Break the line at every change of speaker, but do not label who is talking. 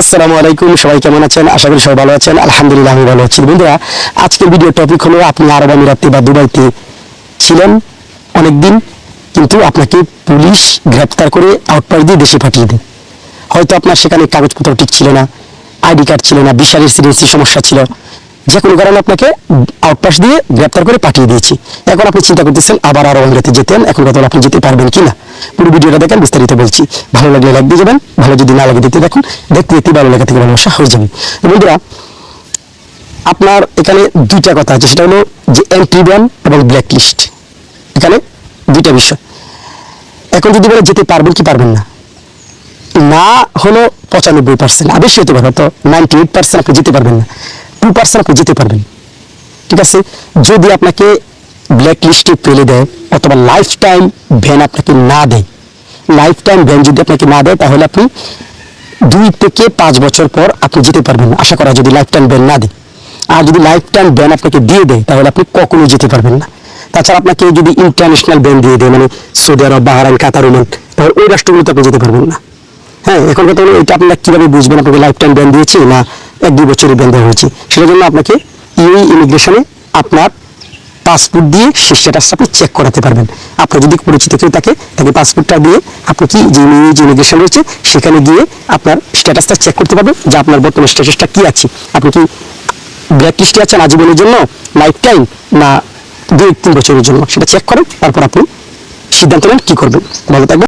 আসসালামু আলাইকুম, সবাই কেমন আছেন? আশা করি সবাই ভালো আছেন। আলহামদুলিল্লাহ আমি ভালো আছি। বন্ধুরা, আজকের ভিডিও টপিক হলো আপনি আরব আমিরাতে বা দুবাইতে ছিলেন অনেকদিন, কিন্তু আপনাকে পুলিশ গ্রেপ্তার করে আউটপাস দিয়ে দেশে পাঠিয়ে দেয়। হয়তো আপনার সেখানে কাগজপত্র ঠিক ছিল না, আইডি কার্ড ছিল না ভিসা রেসিডেন্সি সমস্যা ছিল। যে কোনো কারণে আপনাকে আউটপাস দিয়ে গ্রেপ্তার করে পাঠিয়ে দিয়েছি। এখন আপনি চিন্তা করতেছেন, আবার আরও আমিরাতে যেতেন, এখন কথা আপনি যেতে পারবেন কিনা? পুরো ভিডিওটা দেখেন, বিস্তারিত বলছি। ভালো লাগলে লাইক দিয়ে যাবেন, ভালো যদি না লাগে দেখতে দেখুন দেখতে দেখতে ভালো লাগা, থেকে ভালোবাসা হয়ে যাবে বন্ধুরা, আপনার এখানে দুইটা কথা আছে। সেটা হলো যে এন্ট্রি ব্যান এবং ব্ল্যাক লিস্ট এখানে দুইটা বিষয়। এখন যদি বলে যেতে পারবেন কি পারবেন না? না হলো পঁচানব্বই পার্সেন্ট আর বেশি হতে পারে তো নাইনটি এইট পার্সেন্ট আপনি যেতে পারবেন না। টু পার্সেন্ট আপনি যেতে পারবেন। ঠিক আছে? যদি আপনাকে ব্ল্যাক লিস্টে ফেলে দেয়, অথবা লাইফ টাইম ভ্যান আপনাকে না দেয়। লাইফ টাইম ভ্যান যদি আপনাকে না দেয়, তাহলে আপনি দুই থেকে পাঁচ বছর পর আপনি যেতে পারবেন আশা করা যদি লাইফ টাইম না দেয়। আর যদি লাইফ টাইম ব্যান আপনাকে দিয়ে দেয়, তাহলে আপনি কখনো যেতে পারবেন না। তাছাড়া আপনাকে যদি ইন্টারন্যাশনাল ব্যান দিয়ে দেয় মানে Saudi Arab, Bahrain, Qatar, Oman, তাহলে ওই রাষ্ট্রগুলোতে আপনি যেতে পারবেন না। হ্যাঁ এখন কথা হলো এটা আপনারা কীভাবে বুঝবেন আপনাকে লাইফ টাইম ব্যান দিয়েছে, না এক দুই বছরের ব্যান দেওয়া হয়েছে? সেটার জন্য আপনাকে ইউই ইমিগ্রেশনে আপনার পাসপোর্ট দিয়ে সেই স্ট্যাটাসটা আপনি চেক করাতে পারবেন। আপনার যদি পরিচিত কেউ থাকে, তাকে পাসপোর্টটা দিয়ে আপনি কি যে যে ইমিগ্রেশন রয়েছে, সেখানে গিয়ে আপনার স্ট্যাটাসটা চেক করতে পারবেন যে আপনার বর্তমান স্ট্যাটাসটা কী আছে। আপনি কি ব্ল্যাক লিস্টে আছেন আজীবনের জন্য লাইফ টাইম না দুই, তিন বছরের জন্য? সেটা চেক করেন, তারপর আপনি সিদ্ধান্ত নেন কী করবেন। ভালো থাকবেন।